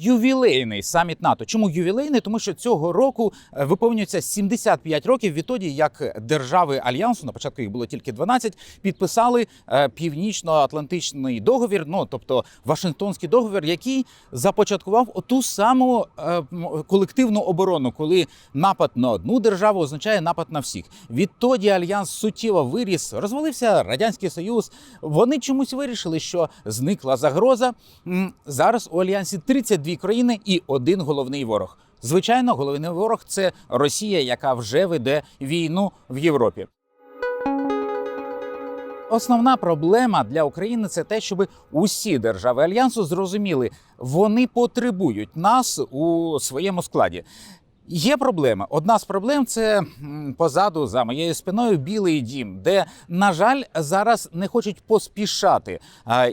Ювілейний саміт НАТО. Чому ювілейний? Тому що цього року е, виповнюється 75 років відтоді, як держави альянсу на початку їх було тільки 12, підписали е, північно-атлантичний договір. Ну тобто Вашингтонський договір, який започаткував ту саму е, колективну оборону, коли напад на одну державу означає напад на всіх. Відтоді альянс суттєво виріс, розвалився радянський союз. Вони чомусь вирішили, що зникла загроза. Зараз у альянсі 32 країни і один головний ворог. Звичайно, головний ворог це Росія, яка вже веде війну в Європі. Основна проблема для України це те, щоб усі держави альянсу зрозуміли, вони потребують нас у своєму складі. Є проблема. Одна з проблем це позаду за моєю спиною Білий Дім, де, на жаль, зараз не хочуть поспішати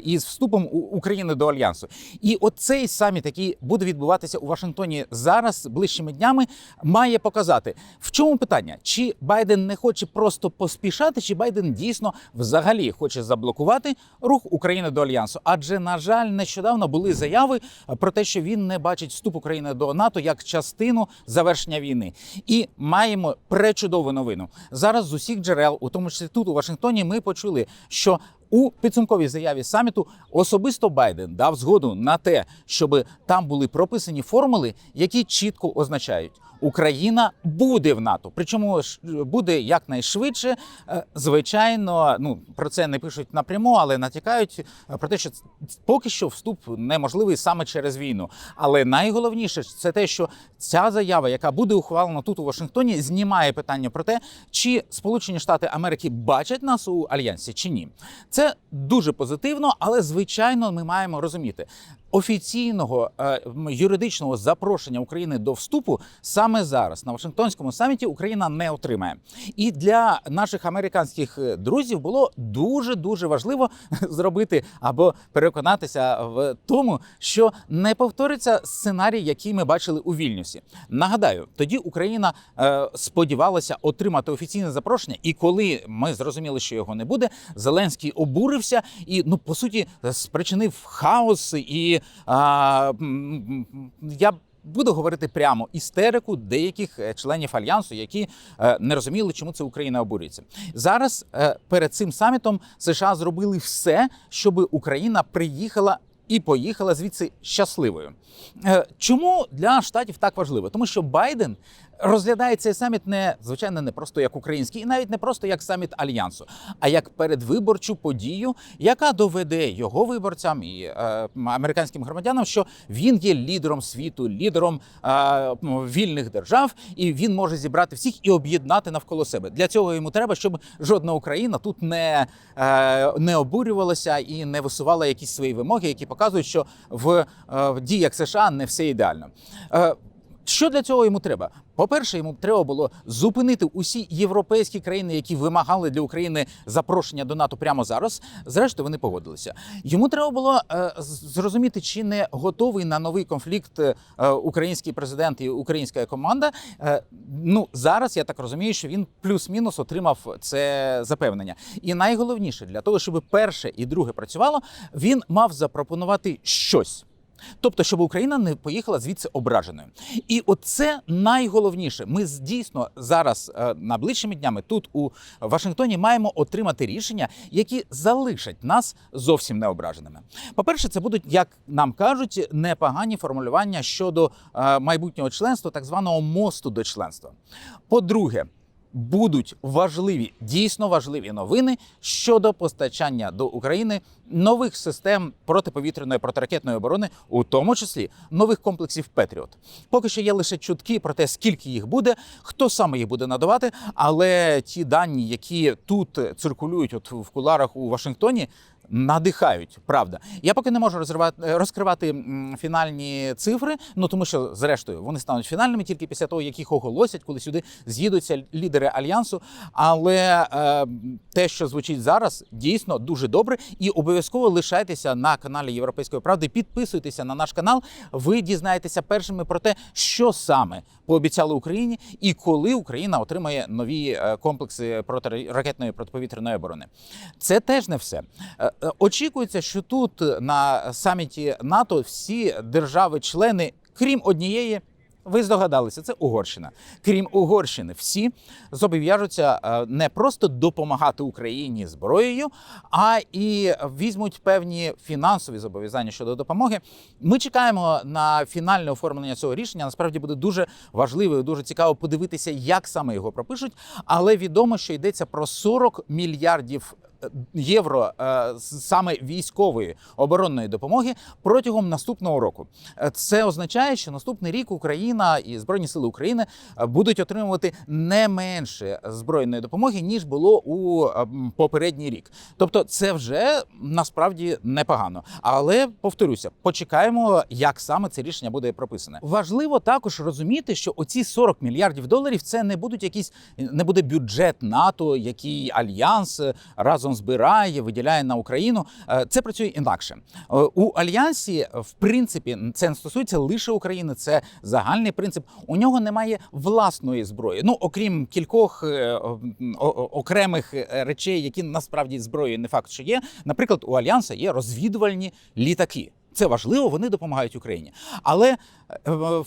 із вступом України до альянсу. І оцей саміт, який буде відбуватися у Вашингтоні зараз, ближчими днями, має показати, в чому питання: чи Байден не хоче просто поспішати, чи Байден дійсно взагалі хоче заблокувати рух України до альянсу? Адже, на жаль, нещодавно були заяви про те, що він не бачить вступ України до НАТО як частину завершення війни. І маємо пречудову новину. Зараз з усіх джерел, у тому числі тут у Вашингтоні, ми почули, що у підсумковій заяві саміту особисто Байден дав згоду на те, щоб там були прописані формули, які чітко означають. Україна буде в НАТО, причому ж буде якнайшвидше. Е, Звичайно, ну про це не пишуть напряму, але натякають е, про те, що поки що вступ неможливий саме через війну. Але найголовніше це те, що ця заява, яка буде ухвалена тут у Вашингтоні, знімає питання про те, чи Сполучені Штати Америки бачать нас у альянсі чи ні. Це дуже позитивно, але звичайно, ми маємо розуміти. Офіційного е, юридичного запрошення України до вступу саме зараз на Вашингтонському саміті Україна не отримає. І для наших американських е, друзів було дуже дуже важливо зробити або переконатися в тому, що не повториться сценарій, який ми бачили у Вільнюсі. Нагадаю, тоді Україна е, сподівалася отримати офіційне запрошення, і коли ми зрозуміли, що його не буде, Зеленський обурився і ну по суті спричинив хаос і а, я. Буду говорити прямо істерику деяких е, членів альянсу, які е, не розуміли, чому це Україна обурюється. Зараз е, перед цим самітом США зробили все, щоб Україна приїхала і поїхала звідси щасливою. Чому для штатів так важливо? Тому що Байден розглядає цей саміт не звичайно не просто як український, і навіть не просто як саміт альянсу, а як передвиборчу подію, яка доведе його виборцям і е, американським громадянам, що він є лідером світу, лідером е, вільних держав, і він може зібрати всіх і об'єднати навколо себе. Для цього йому треба, щоб жодна Україна тут не, е, не обурювалася і не висувала якісь свої вимоги, які показують, що в, е, в діях США не все ідеально. Е, що для цього йому треба? По-перше, йому треба було зупинити усі європейські країни, які вимагали для України запрошення до НАТО прямо зараз. Зрештою, вони погодилися. Йому треба було е, зрозуміти, чи не готовий на новий конфлікт е, український президент і українська команда. Е, ну зараз я так розумію, що він плюс-мінус отримав це запевнення. І найголовніше для того, щоб перше і друге працювало, він мав запропонувати щось. Тобто, щоб Україна не поїхала звідси ображеною. І оце найголовніше. Ми дійсно зараз е, найближчими днями тут у Вашингтоні маємо отримати рішення, які залишать нас зовсім не ображеними. По-перше, це будуть, як нам кажуть, непогані формулювання щодо е, майбутнього членства, так званого мосту до членства. По-друге, будуть важливі, дійсно важливі новини щодо постачання до України нових систем протиповітряної протиракетної оборони, у тому числі нових комплексів Петріот. Поки що є лише чутки про те, скільки їх буде, хто саме їх буде надавати. Але ті дані, які тут циркулюють, от в куларах у Вашингтоні. Надихають, правда. Я поки не можу розривати, розкривати фінальні цифри, ну тому що, зрештою, вони стануть фінальними тільки після того, як їх оголосять, коли сюди з'їдуться лідери альянсу. Але е, те, що звучить зараз, дійсно дуже добре. І обов'язково лишайтеся на каналі Європейської правди. Підписуйтеся на наш канал. Ви дізнаєтеся першими про те, що саме пообіцяли Україні, і коли Україна отримає нові е, комплекси протиракетної протиповітряної оборони. Це теж не все. Е, очікується, що тут е, на саміті НАТО всі держави-члени, крім однієї. Ви здогадалися, це Угорщина. Крім Угорщини, всі зобов'яжуться е, не просто допомагати Україні зброєю, а і візьмуть певні фінансові зобов'язання щодо допомоги. Ми чекаємо на фінальне оформлення цього рішення. Насправді буде дуже важливо і дуже цікаво подивитися, як саме його пропишуть. Але відомо, що йдеться про 40 мільярдів. Євро е, саме військової оборонної допомоги протягом наступного року. Е, Це означає, що наступний рік Україна і Збройні Сили України е, будуть отримувати не менше збройної допомоги ніж було у попередній рік. Тобто, це вже насправді непогано. Але повторюся, почекаємо, як саме це рішення буде прописане. Важливо також розуміти, що оці 40 мільярдів доларів це не будуть якісь не буде бюджет НАТО, який альянс е, збирає, виділяє на Україну. Е, Це працює інакше. Е, У альянсі, в принципі, це не стосується лише України. Це загальний принцип. У нього немає власної зброї. Ну окрім кількох е, окремих речей, які насправді зброєю не факт, що є. Наприклад, у альянса є розвідувальні літаки. Це важливо, вони допомагають Україні. Але е,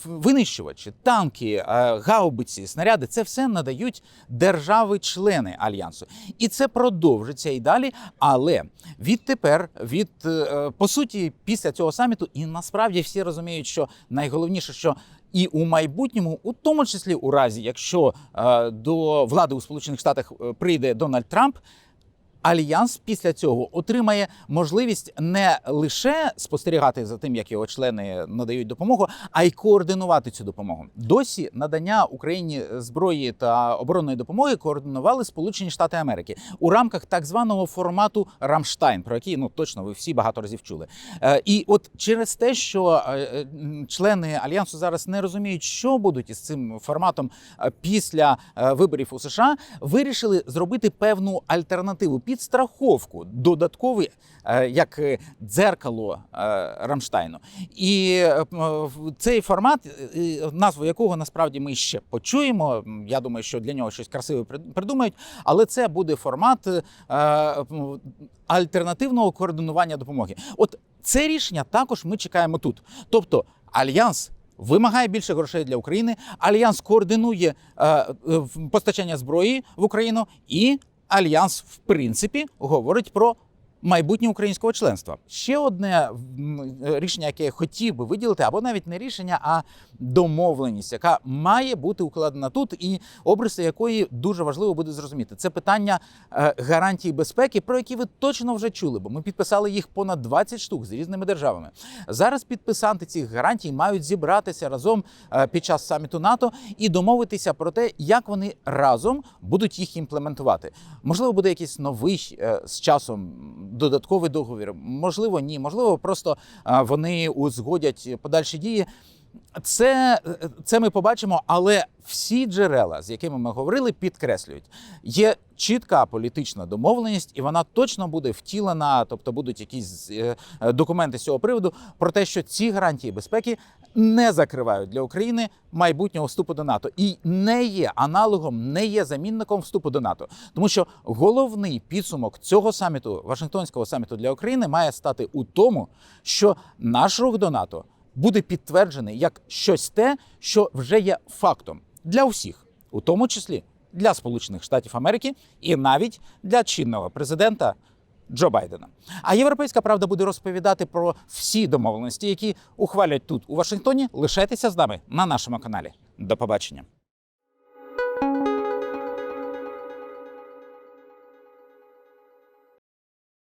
винищувачі, танки, е, гаубиці, снаряди це все надають держави-члени альянсу, і це продовжиться і далі. Але відтепер, від е, по суті, після цього саміту, і насправді всі розуміють, що найголовніше, що і у майбутньому, у тому числі у разі, якщо до влади у Сполучених Штатах прийде Дональд Трамп. Альянс після цього отримає можливість не лише спостерігати за тим, як його члени надають допомогу, а й координувати цю допомогу. Досі надання Україні зброї та оборонної допомоги координували Сполучені Штати Америки у рамках так званого формату Рамштайн, про який ну точно ви всі багато разів чули. Е, І от через те, що е, е, члени альянсу зараз не розуміють, що будуть із цим форматом після виборів у США, вирішили зробити певну альтернативу підстраховку, додатковий, е, як е, дзеркало е, Рамштайну. І е, цей формат, назву якого насправді ми ще почуємо. Я думаю, що для нього щось красиве придумають, але це буде формат альтернативного координування допомоги. От це рішення також ми чекаємо тут. Тобто альянс. Вимагає більше грошей для України. Альянс координує е, постачання зброї в Україну, і альянс, в принципі, говорить про майбутнє українського членства. Ще одне рішення, яке я хотів би виділити, або навіть не рішення, а домовленість, яка має бути укладена тут, і обриси якої дуже важливо буде зрозуміти. Це питання е, гарантій безпеки, про які ви точно вже чули, бо ми підписали їх понад 20 штук з різними державами. Зараз підписанти цих гарантій мають зібратися разом е, під час саміту НАТО і домовитися про те, як вони разом будуть їх імплементувати. Можливо, буде якийсь новий е, з часом додатковий договір. Можливо, ні. Можливо, просто вони узгодять подальші дії. Це, це ми побачимо, але всі джерела, з якими ми говорили, підкреслюють, є чітка політична домовленість, і вона точно буде втілена, тобто будуть якісь е, е, документи з цього приводу про те, що ці гарантії безпеки не закривають для України майбутнього вступу до НАТО. І не є аналогом, не є замінником вступу до НАТО, тому що головний підсумок цього саміту, Вашингтонського саміту для України, має стати у тому, що наш рух до НАТО буде підтверджений як щось те, що вже є фактом для усіх, у тому числі для Сполучених Штатів Америки і навіть для чинного президента Джо Байдена. А європейська правда буде розповідати про всі домовленості, які ухвалять тут у Вашингтоні. Лишайтеся з нами на нашому каналі. До побачення.